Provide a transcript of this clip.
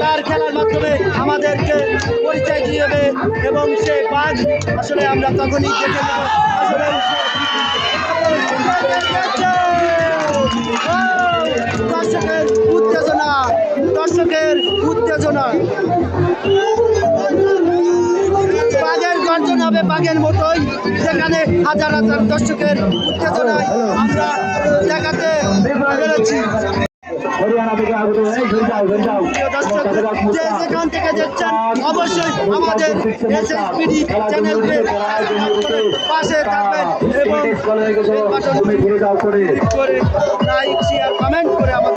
তার খেলার মাধ্যমে আমাদেরকে পরিচয় দিয়ে দেবে এবং সে বাঘ আসলে আমরা তখনই দেখে দর্শকের উত্তেজনা দর্শকের উত্তেজনা। বাঘের গর্জন হবে বাঘের মতোই। সেখানে হাজার হাজার দর্শকের উত্তেজনায় যে যেখান থেকে দেখছেন অবশ্যই আমাদের এসএসপিডি চ্যানেলকে পাশে থাকবেন এবং লাইক শেয়ার কমেন্ট করে আমাদের